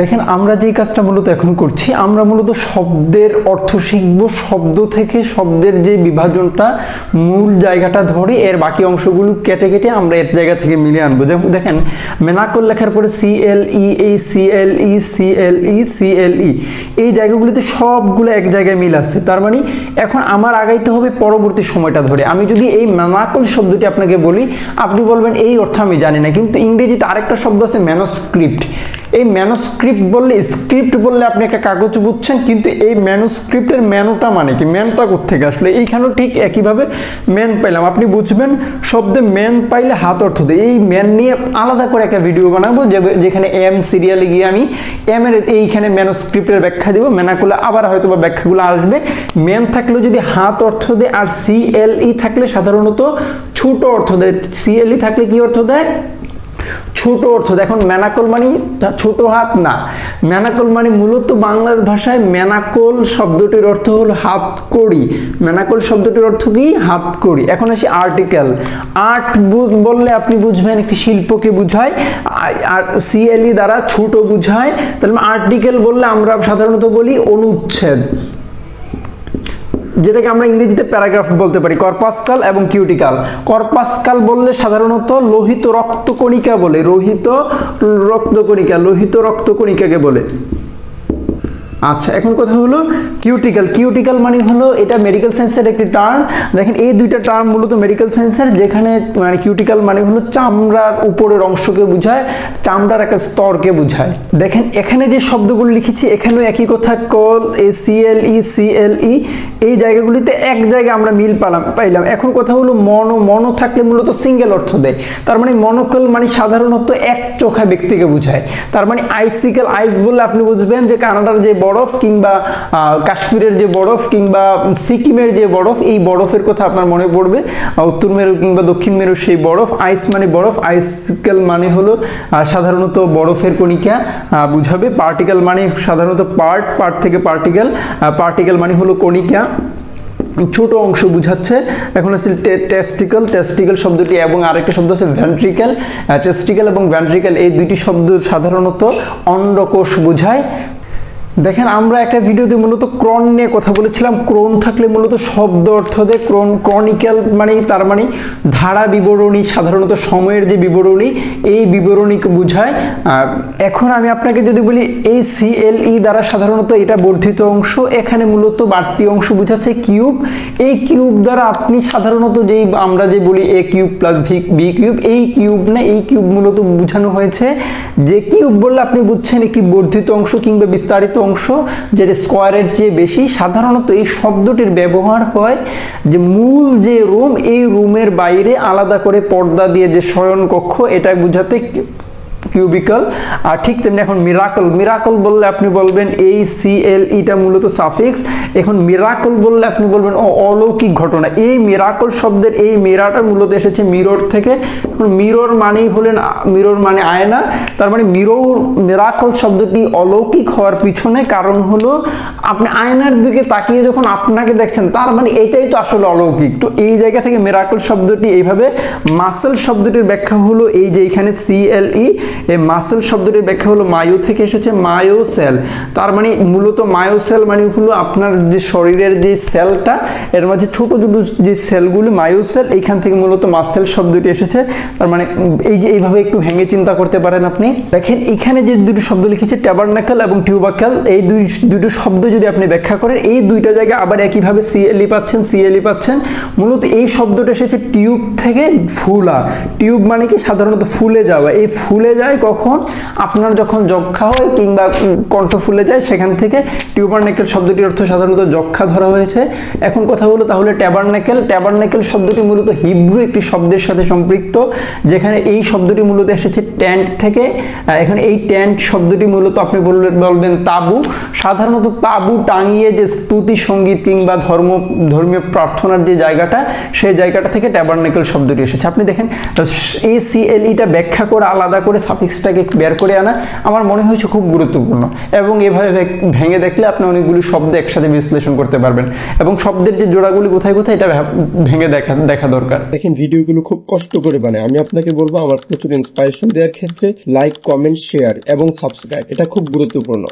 দেখেন, আমরা যেই কাজটা মূলত এখন করছি, আমরা মূলত শব্দের অর্থ শিখব, শব্দ থেকে শব্দের যে বিভাজনটা মূল জায়গাটা ধরে, এর বাকি অংশগুলো কেটে কেটে আমরা এর জায়গা থেকে মিলিয়ে আনব। যেমন দেখেন, মেনাকল লেখার পরে সি এল ই এই C L E C L E C L E এই জায়গাগুলিতে সবগুলো এক জায়গায় মিল আছে। তার মানে এখন আমার আগাইতে হবে পরবর্তী সময়টা ধরে। আমি যদি এই মেনাকল শব্দটি আপনাকে বলি, আপনি বলবেন, এই অর্থ আমি জানি না, কিন্তু ইংরেজিতে আরেকটা শব্দ আছে ম্যানোস্ক্রিপ্ট এই ম্যানোস্ক্রিপ্ট বললে স্ক্রিপ্ট বললে আপনি একটা কাগজ বুঝছেন, কিন্তু এই ম্যানোস্ক্রিপ্টের ম্যানোটা মানে কি? ম্যানটা কোথেকে আসলে? এইখানেও ঠিক একইভাবে ম্যান পাইলাম। আপনি বুঝবেন, শব্দে ম্যান পাইলে হাত অর্থ দেয়। এই ম্যান নিয়ে আলাদা করে একটা ভিডিও বানাবো যেখানে এম সিরিয়ালে গিয়ে আমি এম এর এইখানে ম্যানোস্ক্রিপ্টের ব্যাখ্যা দিব। ম্যানাকুলে আবার হয়তো বা ব্যাখ্যাগুলো আসবে। ম্যান থাকলেও যদি হাত অর্থ দেয় আর সি এল ই থাকলে সাধারণত ছোট অর্থ দেয়। সিএলই থাকলে কি অর্থ দেয়? ছোট অর্থ, দেখুন, ম্যানাকল মানে ছোট হাত না। ম্যানাকল মানে মূলত বাংলা ভাষায় ম্যানাকল শব্দটির অর্থ হল হাত কড়ি। ম্যানাকল শব্দটির অর্থ কি? হাত কড়ি। এখন আসি আর্টিকেল আর্ট বললে আপনি বুঝবেন, একটি শিল্পকে বুঝায়। আর সিএলই দ্বারা ছোট বুঝায়। তাহলে আর্টিকেল বললে আমরা সাধারণত বলি অনুচ্ছেদ। যেটাকে আমরা ইংরেজিতে প্যারাগ্রাফ বলতে পারি, কর্পাসকাল এবং কিউটিকাল। কর্পাসকাল বললে সাধারণত লোহিত রক্তকণিকা বলে, রোহিত রক্তকণিকা, লোহিত রক্তকণিকাকে বলে। আচ্ছা এখন কথা হলো কিউটিক্যাল কিউটিক্যাল মানে হলো এটা মেডিকেল সায়েন্সের একটি টার্ম দেখেন, এই দুইটা টার্ম মূলত মেডিকেল সায়েন্সের যেখানে মানে কিউটিক্যাল মানে হলো চামড়ার উপরের অংশকে বোঝায়, চামড়ার একটা স্তরকে বোঝায়। দেখেন, এখানে যে শব্দগুলো লিখেছি, এখানেও একই কথা, call E C L E C L E এই জায়গাগুলিতে এক জায়গায় আমরা মিল পালাম, পাইলাম। এখন কথা হলো মনো মনো থাকলে মূলত সিঙ্গেল অর্থ দেয়। তার মানে মনোকল মানে সাধারণত এক চোখা ব্যক্তিকে বোঝায়। তার মানে আইসিক্যাল আইস বললে আপনি বুঝবেন যে কানাডার যে বরফ কিংবা কাশ্মীরের যে বরফ কিংবা, সিকিমের যে বরফ, এই বরফের কথা আপনার মনে পড়বে। উত্তর মেরু কিংবা দক্ষিণ মেরুর সেই বরফ, আইস মানে বরফ আইসিক্যাল মানে হলো সাধারণত বরফের কণিকা বুঝাবে। পার্টিকেল মানে সাধারণত পার্ট পার্ট থেকে পার্টিকেল পার্টিকেল মানে হলো কণিকা। ছোট অংশ বুঝাচ্ছে। এখন আছে টেস্টিক্যাল টেস্টিক্যাল শব্দটি এবং আরেকটা শব্দ আছে ভ্যান্ট্রিক্যাল টেস্টিক্যাল এবং ভ্যান্ট্রিক্যাল এই দুইটি শব্দ সাধারণত অন্ডকোষ বোঝায়। দেখেন, আমরা একটা ভিডিওতে মূলত ক্রন নিয়ে কথা বলেছিলাম। ক্রন থাকলে মূলত শব্দ অর্থ দেয় ক্রন ক্রনিক্যাল মানে তার মানে ধারা বিবরণী, সাধারণত সময়ের যে বিবরণী, এই বিবরণীকে বোঝায়। এখন আমি আপনাকে যদি বলি এই সিএলই দ্বারা সাধারণত এটা বর্ধিত অংশ, এখানে মূলত বাড়তি অংশ বোঝাচ্ছে কিউব। এই কিউব দ্বারা আপনি সাধারণত যেই আমরা যে বলি a cube plus V B cube, এই কিউব না, এই কিউব মূলত বোঝানো হয়েছে যে কিউব বললে আপনি বুঝছেন একটি বর্ধিত অংশ কিংবা বিস্তারিত অংশ, যেটা স্কোয়ারের চেয়ে বেশি, সাধারণত এই শব্দটির ব্যবহার হয় যে মূল যে রুম এই রুমের বাইরে আলাদা করে পর্দা দিয়ে যে শয়নকক্ষ, এটা বোঝাতে কিউবিকল আর ঠিক তেমনি এখন মিরাকল মিরাকল বললে আপনি বলবেন এই সি এল ইটা মূলত সাফিক্স এখন মিরাকল বললে আপনি বলবেন, ও, অলৌকিক ঘটনা। এই মিরাকল শব্দের এই মিরাটা মূলত এসেছে মিরর থেকে। মিরর মানেই হলেন মিরর মানে আয়না, তার মানে মিরর মিরাকল শব্দটি অলৌকিক হওয়ার পিছনে কারণ হলো, আপনি আয়নার দিকে তাকিয়ে যখন আপনাকে দেখছেন, তার মানে এটাই তো আসলে অলৌকিক। তো এই জায়গা থেকে মিরাকল শব্দটি এইভাবে মাসেল শব্দটির ব্যাখ্যা হলো এই যে এখানে সিএলই এই মাসেল শব্দটির ব্যাখ্যা হলো মায়ো থেকে এসেছে মায়ো সেল তার মানে মূলত মায়ো সেল মানে হলো আপনার যে শরীরের যে সেলটা এর মাঝে ছোট ছোট যে সেলগুলো মায়ো সেল এইখান থেকে মূলত মাসেল শব্দটি এসেছে। তার মানে এই যে এইভাবে একটু ভেঙে চিন্তা করতে পারেন আপনি। দেখেন, এখানে যে দুটো শব্দ লিখেছে ট্যাবারনাকাল এবং টিউবাকাল এই দুই দুটো শব্দ যদি আপনি ব্যাখ্যা করেন, এই দুইটা জায়গায় আবার একইভাবে সিএলই পাচ্ছেন সিএলই পাচ্ছেন। মূলত এই শব্দটা এসেছে টিউব থেকে ফুলা। টিউব মানে কি? সাধারণত ফুলে যাওয়া। এই ফুলে যায় কখন? আপনার যখন যক্ষা হয় কিংবা কণ্ঠ ফুলে যায়, সেখান থেকে টিউবারনেকেল শব্দটির অর্থ সাধারণত যক্ষা ধরা হয়েছে। এখন কথা হলো তাহলে ট্যাবারনেকেল। ট্যাবারনেকেল শব্দটি মূলত হিব্রু একটি শব্দের সাথে সম্পৃক্ত, যেখানে এই শব্দটি মূলত এসেছে ট্যান্ট থেকে। এখানে এই ট্যান্ট শব্দটি মূলত আপনি বলবেন তাবু। সাধারণত তাবু টাঙিয়ে যে স্তুতি সংগীত কিংবা ধর্ম, ধর্মীয় প্রার্থনার যে জায়গাটা, সেই জায়গাটা থেকে ট্যাবারনেকেল শব্দটি এসেছে। আপনি দেখেন এ সি এল ইটা ব্যাখ্যা করে, আলাদা করে সাফিক্স সাফিক্সটাকে বের করে আনা আমার মনে হয়েছে খুব গুরুত্বপূর্ণ। এবং এভাবে ভেঙে দেখলে আপনি অনেকগুলি শব্দ একসাথে বিশ্লেষণ করতে পারবেন। এবং শব্দের যে জোড়াগুলি কোথায় কোথায় এটা ভেঙে দেখা দেখা দরকার। দেখেন, ভিডিওগুলো খুব কষ্ট করে বানায়। আমি আপনাকে বলব, আমার প্রচুর ইন্সপাইরেশন দেওয়ার ক্ষেত্রে লাইক কমেন্ট শেয়ার এবং সাবস্ক্রাইব এটা খুব গুরুত্বপূর্ণ।